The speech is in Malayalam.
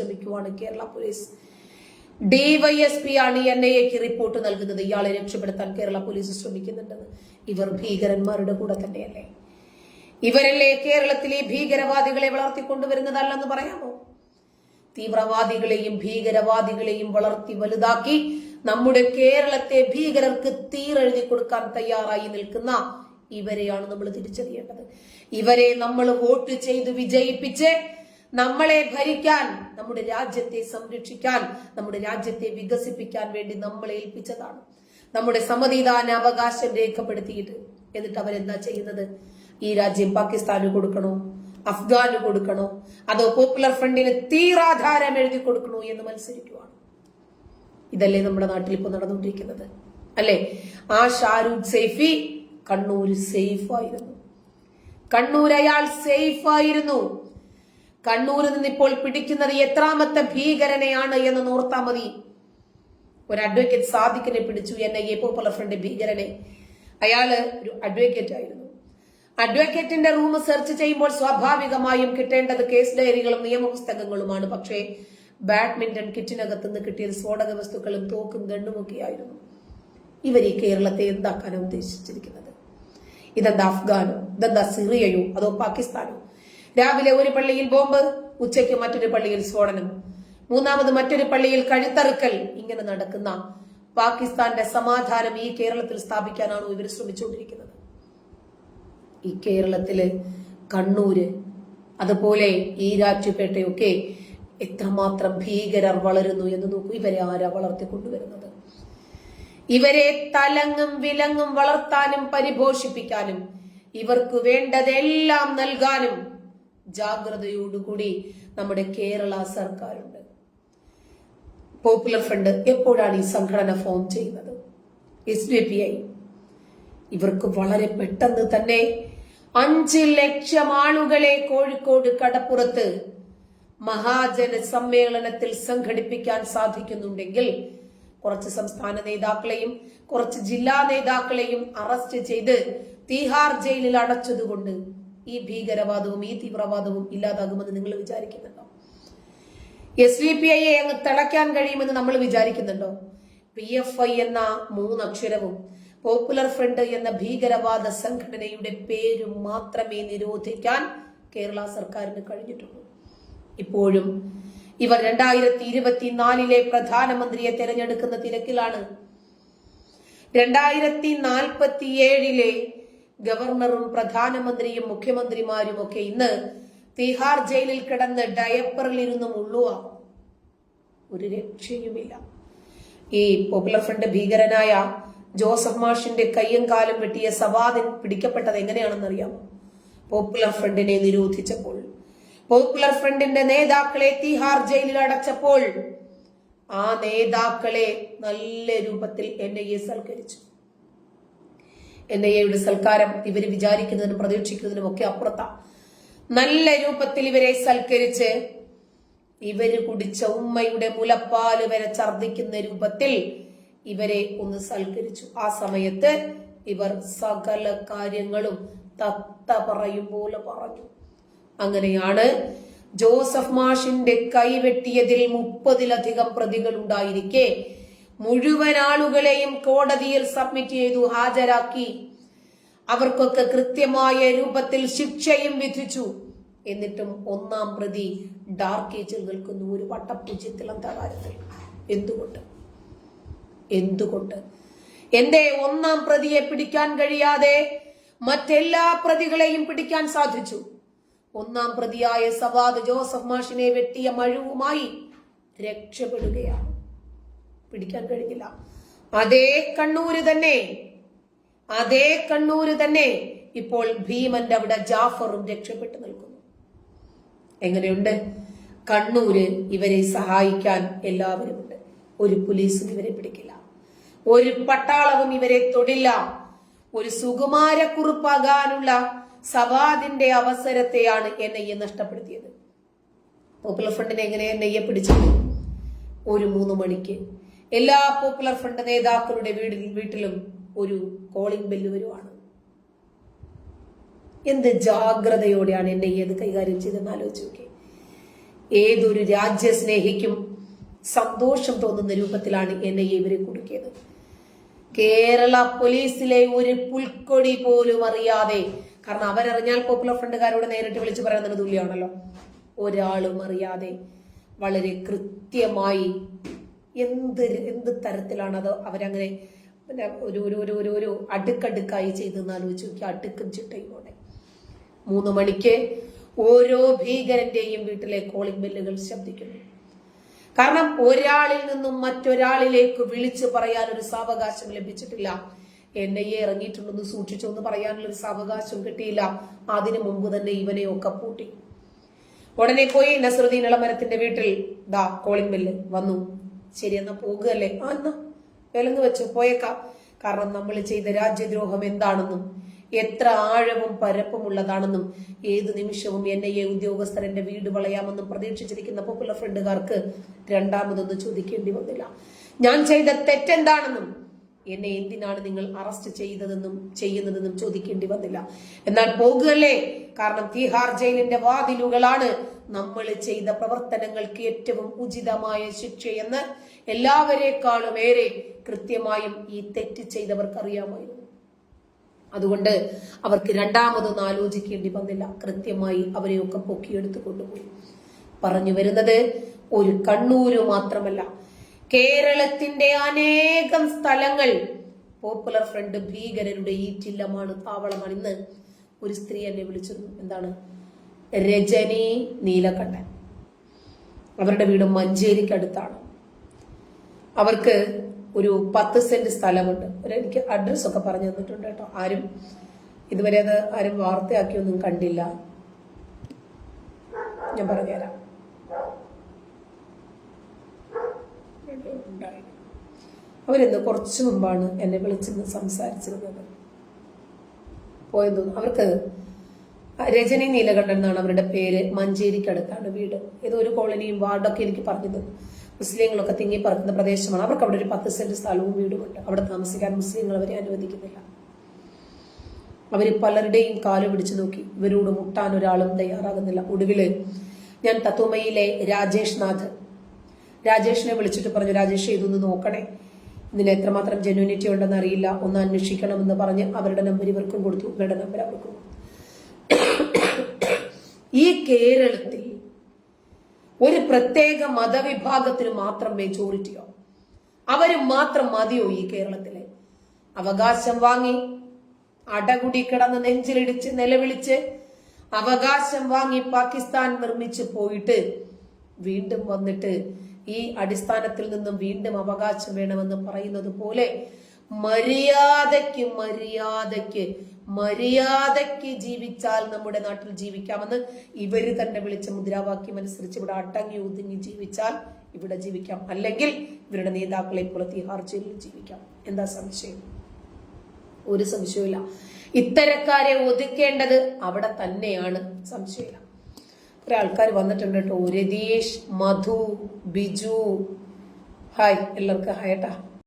ശ്രമിക്കുവാണ് കേരള പോലീസ്. ഡിവൈഎസ്പി ആണ് എൻ ഐ എക്ക് റിപ്പോർട്ട് നൽകുന്നത്. ഇയാളെ രക്ഷപ്പെടുത്താൻ കേരള പോലീസ് ശ്രമിക്കുന്നുണ്ടെന്ന്. ഇവർ ഭീകരന്മാരുടെ കൂടെ തന്നെയല്ലേ? ഇവരല്ലേ കേരളത്തിലെ ഭീകരവാദികളെ വളർത്തിക്കൊണ്ടുവരുന്നതല്ലെന്ന് പറയാമോ? തീവ്രവാദികളെയും ഭീകരവാദികളെയും വളർത്തി വലുതാക്കി നമ്മുടെ കേരളത്തെ ഭീകരർക്ക് തീരെഴുതി കൊടുക്കാൻ തയ്യാറായി നിൽക്കുന്ന ഇവരെയാണ് നമ്മൾ തിരിച്ചറിയേണ്ടത്. ഇവരെ നമ്മൾ വോട്ട് ചെയ്ത് വിജയിപ്പിച്ച് നമ്മളെ ഭരിക്കാൻ നമ്മുടെ രാജ്യത്തെ സംരക്ഷിക്കാൻ നമ്മുടെ രാജ്യത്തെ വികസിപ്പിക്കാൻ വേണ്ടി നമ്മളെ ഏൽപ്പിച്ചതാണ്. നമ്മുടെ സമ്മതിദാന അവകാശം രേഖപ്പെടുത്തിയിട്ട് എന്നിട്ട് അവരെന്താ ചെയ്യുന്നത്? ഈ രാജ്യം പാകിസ്ഥാന് കൊടുക്കണോ? അഫ്ഗാന് കൊടുക്കണോ? അതോ പോപ്പുലർ ഫ്രണ്ടിന് തീരാധാരം എഴുതി കൊടുക്കണോ എന്ന് മത്സരിക്കുവാണ്. ഇതല്ലേ നമ്മുടെ നാട്ടിൽ ഇപ്പൊ നടന്നുകൊണ്ടിരിക്കുന്നത്. അല്ലെ? ആ ഷാരൂഖ് സെയ്ഫി കണ്ണൂർ സേഫ് ആയിരുന്നു. കണ്ണൂർ അയാൾ സേഫ് ആയിരുന്നു. കണ്ണൂരിൽ നിന്ന് ഇപ്പോൾ പിടിക്കുന്നത് എത്രാമത്തെ ഭീകരനെയാണ് എന്ന് നോർത്താ മതി. ഒരു അഡ്വക്കേറ്റ് സാദിഖിനെ പിടിച്ചു ഐ എ പോപ്പുലർ ഫ്രണ്ട് ഭീകരനെ. അയാൾ ഒരു അഡ്വക്കേറ്റ് ആയിരുന്നു. അഡ്വക്കേറ്റിന്റെ റൂം സെർച്ച് ചെയ്യുമ്പോൾ സ്വാഭാവികമായും കിട്ടേണ്ടത് കേസ് ഡയറികളും നിയമപുസ്തകങ്ങളുമാണ്. പക്ഷേ ബാഡ്മിന്റൺ കിറ്റിനകത്ത് നിന്ന് കിട്ടിയത് സ്ഫോടക വസ്തുക്കളും തോക്കും ഗണ്ണുമൊക്കെയായിരുന്നു ഇവർ ഈ കേരളത്തെ എന്താക്കാനാണ് ഉദ്ദേശിച്ചിരിക്കുന്നത്? ഇതെന്താ അഫ്ഗാനോ? ഇതെന്താ സിറിയയോ? അതോ പാകിസ്ഥാനോ? രാവിലെ ഒരു പള്ളിയിൽ ബോംബ് ഉച്ചയ്ക്ക് മറ്റൊരു പള്ളിയിൽ സ്ഫോടനം. മൂന്നാമത് മറ്റൊരു പള്ളിയിൽ കഴുത്തറുക്കൽ. ഇങ്ങനെ നടക്കുന്ന പാകിസ്ഥാന്റെ സമാധാനം ഈ കേരളത്തിൽ സ്ഥാപിക്കാനാണ് ഇവർ ശ്രമിച്ചുകൊണ്ടിരിക്കുന്നത്? ഈ കേരളത്തിൽ കണ്ണൂര് അതുപോലെ ഈ രാജ്യപേട്ടയൊക്കെ എത്രമാത്രം ഭീകരർ വളരുന്നു എന്ന് നോക്കൂ. ഇവരെ ആരാ വളർത്തിക്കൊണ്ടുവരുന്നത്? ഇവരെ തലങ്ങും വിലങ്ങും വളർത്താനും പരിപോഷിപ്പിക്കാനും ഇവർക്ക് വേണ്ടതെല്ലാം നൽകാനും ജാഗ്രതയോടുകൂടി നമ്മുടെ കേരള സർക്കാരുണ്ട്. പോപ്പുലർ ഫ്രണ്ട് എപ്പോഴാണ് ഈ സംഘടന ഫോം ചെയ്യുന്നത്? എസ് ഡി പി ഐ ഇവർക്ക് വളരെ പെട്ടെന്ന് തന്നെ അഞ്ച് ലക്ഷം ആളുകളെ കോഴിക്കോട് കടപ്പുറത്ത് മഹാജന സമ്മേളനത്തിൽ സംഘടിപ്പിക്കാൻ സാധിക്കുന്നുണ്ടെങ്കിൽ കുറച്ച് സംസ്ഥാന നേതാക്കളെയും കുറച്ച് ജില്ലാ നേതാക്കളെയും അറസ്റ്റ് ചെയ്ത് തീഹാർ ജയിലിൽ അടച്ചതുകൊണ്ട് ഈ ഭീകരവാദവും ഈ തീവ്രവാദവും ഇല്ലാതാകുമെന്ന് നിങ്ങൾ വിചാരിക്കുന്നുണ്ടോ? എസ് ഡി പി ഐയെ അങ്ങ് തിളയ്ക്കാൻ കഴിയുമെന്ന് നമ്മൾ വിചാരിക്കുന്നുണ്ടോ? പി എഫ് ഐ എന്ന മൂന്നക്ഷരവും പോപ്പുലർ ഫ്രണ്ട് എന്ന ഭീകരവാദ സംഘടനയുടെ പേരും മാത്രമേ നിരോധിക്കാൻ കേരള സർക്കാരിന് കഴിഞ്ഞിട്ടുള്ളൂ. ഇപ്പോഴും ഇവർ രണ്ടായിരത്തി ഇരുപത്തിനാലിലെ പ്രധാനമന്ത്രിയെ തെരഞ്ഞെടുക്കുന്ന തിരക്കിലാണ്. രണ്ടായിരത്തി നാൽപ്പത്തിയേഴിലെ ഗവർണറും പ്രധാനമന്ത്രിയും മുഖ്യമന്ത്രിമാരും ഒക്കെ ഇന്ന് തിഹാർ ജയിലിൽ കിടന്ന് ഡയപ്പറിലിരുന്ന് മുള്ളുക ഒരു രക്ഷയുമില്ല. ഈ പോപ്പുലർ ഫ്രണ്ട് ഭീകരനായ ജോസഫ് മാഷിന്റെ കയ്യും കാലും വെട്ടിയ സവാദിൻ പിടിക്കപ്പെട്ടത് എങ്ങനെയാണെന്നറിയാമോ? പോപ്പുലർ ഫ്രണ്ടിനെ നിരോധിച്ചപ്പോൾ. പോപ്പുലർ ഫ്രണ്ടിന്റെ നേതാക്കളെ തിഹാർ ജയിലിൽ അടച്ചപ്പോൾ ആ നേതാക്കളെ നല്ല രൂപത്തിൽ എൻ ഐ എ സൽക്കരിച്ചു. എൻ ഐ എയുടെ സൽക്കാരം ഇവർ വിചാരിക്കുന്നതിനും പ്രതീക്ഷിക്കുന്നതിനും ഒക്കെ അപ്പുറത്താണ് നല്ല രൂപത്തിൽ ഇവരെ സൽക്കരിച്ച് ഇവർ കുടിച്ച ഉമ്മയുടെ മുലപ്പാൽ വരെ ഛർദിക്കുന്ന രൂപത്തിൽ ഇവരെ ഒന്ന് സൽക്കരിച്ചു. ആ സമയത്ത് ഇവർ സകല കാര്യങ്ങളും തത്ത പറയും പോലെ പറഞ്ഞു. അങ്ങനെയാണ് ജോസഫ് മാഷിന്റെ കൈവെട്ടിയതിൽ മുപ്പതിലധികം പ്രതികൾ ഉണ്ടായിരിക്കെ മുഴുവൻ ആളുകളെയും കോടതിയിൽ സബ്മിറ്റ് ചെയ്തു ഹാജരാക്കി. അവർക്കൊക്കെ കൃത്യമായ രൂപത്തിൽ ശിക്ഷയും വിധിച്ചു. എന്നിട്ടും ഒന്നാം പ്രതി ഡാർക്ക് ഏജിൽ നിൽക്കുന്നു. ഒരു വട്ടപ്പൂജ്യത്തിൽ അന്താകാരത്തിൽ എന്തുകൊണ്ട്? എന്തുകൊണ്ട്? എന്റെ ഒന്നാം പ്രതിയെ പിടിക്കാൻ കഴിയാതെ മറ്റെല്ലാ പ്രതികളെയും പിടിക്കാൻ സാധിച്ചു. ഒന്നാം പ്രതിയായ സവാദ് ജോസഫ് മാഷിനെ വെട്ടിയ മഴുവുമായി രക്ഷപ്പെടുകയാണ്. പിടിക്കാൻ കഴിഞ്ഞില്ല അതേ കണ്ണൂര് തന്നെ. അതേ കണ്ണൂര് തന്നെ. ഇപ്പോൾ ഭീമന്റെ അവിടെ ജാഫറും രക്ഷപ്പെട്ടു നിൽക്കുന്നു. എങ്ങനെയുണ്ട്? കണ്ണൂര് ഇവരെ സഹായിക്കാൻ എല്ലാവരും ഉണ്ട് ഒരു പോലീസും ഇവരെ പിടിക്കില്ല. ഒരു പട്ടാളവും ഇവരെ തൊടില്ല. ഒരു സുകുമാരക്കുറിപ്പാകാനുള്ള സവാദിന്റെ അവസരത്തെയാണ് എൻ ഐ എ നഷ്ടപ്പെടുത്തിയത്. പോപ്പുലർ ഫ്രണ്ടിനെ എങ്ങനെ എൻ ഐ എ പിടിച്ചു ഒരു മൂന്ന് മണിക്ക് എല്ലാ പോപ്പുലർ ഫ്രണ്ട് നേതാക്കളുടെ വീടിൽ വീട്ടിലും ഒരു കോളിംഗ് ബെല്ല് വരുവാണ്. എന്ത് ജാഗ്രതയോടെയാണ് എന്നെ ഏത് കൈകാര്യം ചെയ്തെന്ന് ആലോചിച്ച് നോക്കി ഏതൊരു രാജ്യസ്നേഹിക്കും സന്തോഷം തോന്നുന്ന രൂപത്തിലാണ് എന്നെ ഇവരെ കൊടുക്കിയത്. കേരള പോലീസിലെ ഒരു പുൽക്കൊടി പോലും അറിയാതെ കാരണം അവരറിഞ്ഞാൽ പോപ്പുലർ ഫ്രണ്ടുകാരോട് നേരിട്ട് വിളിച്ച് പറയുന്നതിന് തുല്യമാണല്ലോ. ഒരാളും അറിയാതെ വളരെ കൃത്യമായി എന്ത് എന്ത് തരത്തിലാണ് അത് അവരങ്ങനെ പിന്നെ ഒരു ഒരു ഒരു ഒരു ഒരു അടുക്കടുക്കായി ചെയ്തെന്ന് ആലോചിച്ച് നോക്കി അടുക്കും ചിട്ടയോടെ മൂന്ന് മണിക്ക് ഓരോ ഭീകരന്റെയും വീട്ടിലെ കോളിംഗ് ബെല്ലുകൾ ശബ്ദിക്കുന്നു. കാരണം ഒരാളിൽ നിന്നും മറ്റൊരാളിലേക്ക് വിളിച്ചു പറയാൻ ഒരു സാവകാശം ലഭിച്ചിട്ടില്ല. എൻ ഐ എ ഇറങ്ങിയിട്ടുണ്ടെന്ന് സൂക്ഷിച്ചു എന്ന് പറയാനുള്ള ഒരു സാവകാശം കിട്ടിയില്ല. അതിനു മുമ്പ് തന്നെ ഇവനെയൊക്കെ പൂട്ടി. ഉടനെ പോയി നസറുദ്ദീൻ ഇളമരത്തിന്റെ വീട്ടിൽ ദാ കോളിംഗ് ബെല്ല് വന്നു. ശരി എന്നാ പോകുകയല്ലേ? ആ എന്നാ. വിലങ്ങ് വെച്ചു പോയേക്കാം. കാരണം നമ്മൾ ചെയ്ത രാജ്യദ്രോഹം എന്താണെന്നും എത്ര ആഴവും പരപ്പുമുള്ളതാണെന്നും ഏത് നിമിഷവും എൻ ഐ എ ഉദ്യോഗസ്ഥർ എന്റെ വീട് വളയാമെന്നും പ്രതീക്ഷിച്ചിരിക്കുന്ന പോപ്പുലർ ഫ്രണ്ടുകാർക്ക് രണ്ടാമതൊന്നും ചോദിക്കേണ്ടി വന്നില്ല. ഞാൻ ചെയ്ത തെറ്റെന്താണെന്നും എന്നെ എന്തിനാണ് നിങ്ങൾ അറസ്റ്റ് ചെയ്തതെന്നും ചെയ്യുന്നതെന്നും ചോദിക്കേണ്ടി വന്നില്ല. എന്നാൽ പോകുകയല്ലേ? കാരണം തീഹാർ ജയിലിന്റെ വാതിലുകളാണ് നമ്മൾ ചെയ്ത പ്രവർത്തനങ്ങൾക്ക് ഏറ്റവും ഉചിതമായ ശിക്ഷയെന്ന് എല്ലാവരെക്കാളും ഏറെ കൃത്യമായും ഈ തെറ്റ് ചെയ്തവർക്ക് അറിയാമായിരുന്നു അതുകൊണ്ട് അവർക്ക് രണ്ടാമതൊന്നും ആലോചിക്കേണ്ടി വന്നില്ല. കൃത്യമായി അവരെയൊക്കെ പൊക്കിയെടുത്ത് കൊണ്ടുപോയി. പറഞ്ഞു വരുന്നത് ഒരു കണ്ണൂര് മാത്രമല്ല. കേരളത്തിന്റെ അനേകം സ്ഥലങ്ങൾ പോപ്പുലർ ഫ്രണ്ട് ഭീകരരുടെ ഈ ചില്ലമാണ് താവളമാണ്. ഇന്ന് ഒരു സ്ത്രീ എന്നെ വിളിച്ചിരുന്നു. എന്താണ്? രജനി നീലകണ്ഠൻ അവരുടെ വീട് മഞ്ചേരിക്കടുത്താണ്. അവർക്ക് ഒരു പത്ത് സെന്റ് സ്ഥലമുണ്ട്. എനിക്ക് അഡ്രസ് ഒക്കെ പറഞ്ഞു തന്നിട്ടുണ്ട് കേട്ടോ. ആരും ഇതുവരെ അത് ആരും വാർത്തയാക്കിയൊന്നും കണ്ടില്ല. ഞാൻ പറഞ്ഞുതരാം. അവരിന്ന് കുറച്ചു മുമ്പാണ് എന്നെ വിളിച്ചിരുന്ന് സംസാരിച്ചിരുന്നത്. പോയെന്ന് അവർക്ക് രജനി നീലകണ്ഠൻ എന്നാണ് അവരുടെ പേര്. മഞ്ചേരിക്കടുത്താണ് വീട്. ഏതോ ഒരു കോളനിയും വാർഡൊക്കെ എനിക്ക് പറഞ്ഞത്. മുസ്ലിങ്ങളൊക്കെ തിങ്ങി പറക്കുന്ന പ്രദേശമാണ്. അവർക്ക് അവിടെ ഒരു പത്ത് സെന്റ് സ്ഥലവും വീടുമുണ്ട്. അവിടെ താമസിക്കാൻ മുസ്ലിങ്ങൾ അവരെ അനുവദിക്കുന്നില്ല. അവർ പലരുടെയും കാൽ പിടിച്ചു നോക്കി. ഇവരോട് മുട്ടാൻ ഒരാളും തയ്യാറാകുന്നില്ല. ഒടുവിൽ ഞാൻ തത്വമയിലെ രാജേഷ് നാഥ് രാജേഷിനെ വിളിച്ചിട്ട് പറഞ്ഞു രാജേഷ് ഇതൊന്ന് നോക്കണേ. ഇതിന് എത്രമാത്രം ജെന്യൂനിറ്റി ഉണ്ടെന്ന് അറിയില്ല. ഒന്ന് അന്വേഷിക്കണമെന്ന് പറഞ്ഞ് അവരുടെ നമ്പർ ഇവർക്കും കൊടുത്തു. ഇവരുടെ നമ്പർ അവർക്കും കൊടുത്തു. ഈ കേരളത്തിൽ ഒരു പ്രത്യേക മതവിഭാഗത്തിന് മാത്രം മെജോറിറ്റിയോ അവർ മാത്രം മതിയോ ഈ കേരളത്തിലെ? അവകാശം വാങ്ങി അടകുടി കിടന്ന് നെഞ്ചിലിടിച്ച് നിലവിളിച്ച് അവകാശം വാങ്ങി പാകിസ്ഥാൻ നിർമ്മിച്ച് പോയിട്ട് വീണ്ടും വന്നിട്ട് ഈ അടിസ്ഥാനത്തിൽ നിന്നും വീണ്ടും അവകാശം വേണമെന്ന് പറയുന്നത് പോലെ മര്യാദയ്ക്ക് മര്യാദയ്ക്ക് മര്യാദയ്ക്ക് ജീവിച്ചാൽ നമ്മുടെ നാട്ടിൽ ജീവിക്കാമെന്ന് ഇവർ തന്നെ വിളിച്ച മുദ്രാവാക്യം അനുസരിച്ച് ഇവിടെ അടങ്ങി ഒതുങ്ങി ജീവിച്ചാൽ ഇവിടെ ജീവിക്കാം. അല്ലെങ്കിൽ ഇവരുടെ നേതാക്കളെ പോലെ തിഹാർ ജയിലിൽ ജീവിക്കാം. എന്താ സംശയം? ഒരു സംശയമില്ല ഇത്തരക്കാരെ ഒതുക്കേണ്ടത് അവിടെ തന്നെയാണ്. സംശയമില്ല. കുറെ ആൾക്കാർ വന്നിട്ടുണ്ട് കേട്ടോ. രതീഷ് മധു ബിജു. ഹായ്. എല്ലാവർക്കും ഹായട്ടാ